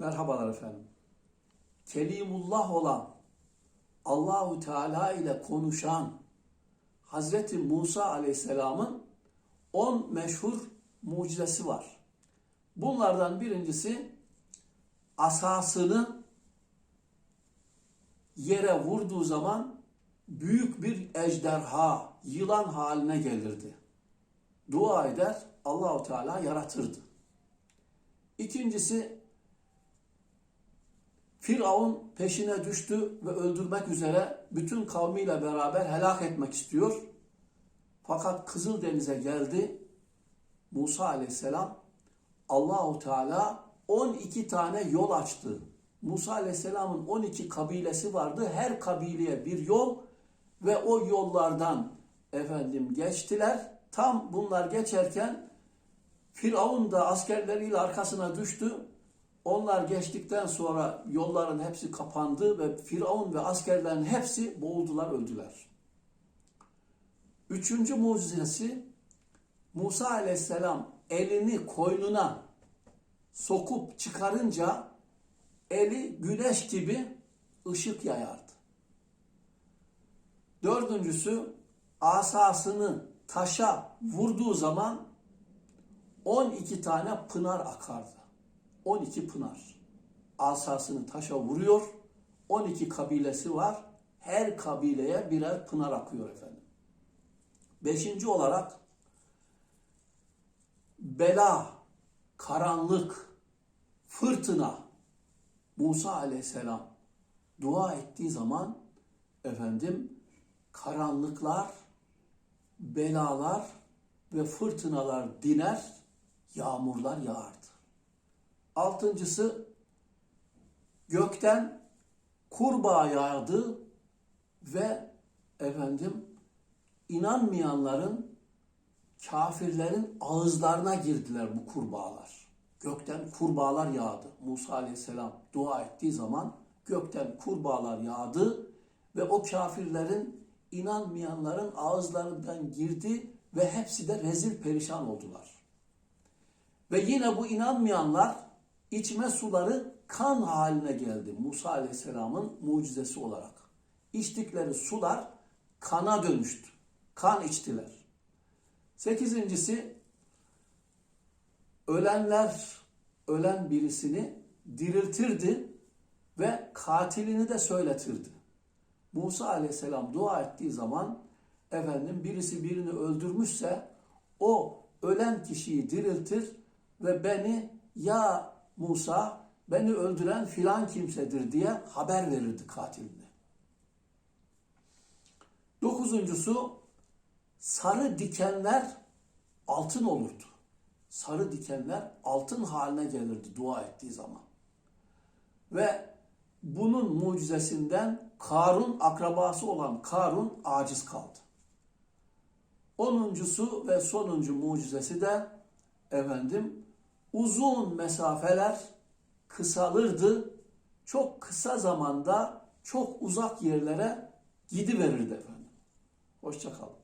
Merhabalar efendim. Kelimullah olan Allahu Teala ile konuşan Hazreti Musa Aleyhisselam'ın 10 meşhur mucizesi var. Bunlardan birincisi asasını yere vurduğu zaman büyük bir ejderha, yılan haline gelirdi. Dua eder, Allahu Teala yaratırdı. İkincisi Firavun peşine düştü ve öldürmek üzere bütün kavmiyle beraber helak etmek istiyor. Fakat Kızıldeniz'e geldi. Musa aleyhisselam Allahu Teala 12 tane yol açtı. Musa aleyhisselamın 12 kabilesi vardı. Her kabileye bir yol ve o yollardan efendim geçtiler. Tam bunlar geçerken Firavun da askerleriyle arkasına düştü. Onlar geçtikten sonra yolların hepsi kapandı ve Firavun ve askerlerin hepsi boğuldular, öldüler. Üçüncü mucizesi Musa aleyhisselam elini koynuna sokup çıkarınca eli güneş gibi ışık yayardı. Dördüncüsü asasını taşa vurduğu zaman 12 tane pınar akardı. 12 pınar. Asasını taşa vuruyor. 12 kabilesi var. Her kabileye birer pınar akıyor efendim. Beşinci olarak bela, karanlık, fırtına Musa aleyhisselam dua ettiği zaman efendim karanlıklar, belalar ve fırtınalar diner, yağmurlar yağardı. Altıncısı gökten kurbağa yağdı ve efendim inanmayanların kafirlerin ağızlarına girdiler bu kurbağalar. Gökten kurbağalar yağdı. Musa aleyhisselam dua ettiği zaman gökten kurbağalar yağdı ve o kafirlerin inanmayanların ağızlarından girdi ve hepsi de rezil perişan oldular. Ve yine bu inanmayanlar içme suları kan haline geldi Musa Aleyhisselam'ın mucizesi olarak. İçtikleri sular kana dönüştü. Kan içtiler. Sekizincisi ölenler, ölen birisini diriltirdi ve katilini de söyletirdi. Musa Aleyhisselam dua ettiği zaman efendim birisi birini öldürmüşse o ölen kişiyi diriltir ve beni ya Musa beni öldüren filan kimsedir diye haber verirdi katiline. Dokuzuncusu sarı dikenler altın olurdu. Sarı dikenler altın haline gelirdi dua ettiği zaman. Ve bunun mucizesinden Karun akrabası olan Karun aciz kaldı. Onuncusu ve sonuncu mucizesi de efendim uzun mesafeler kısalırdı. Çok kısa zamanda çok uzak yerlere gidiverirdi efendim. Hoşçakalın.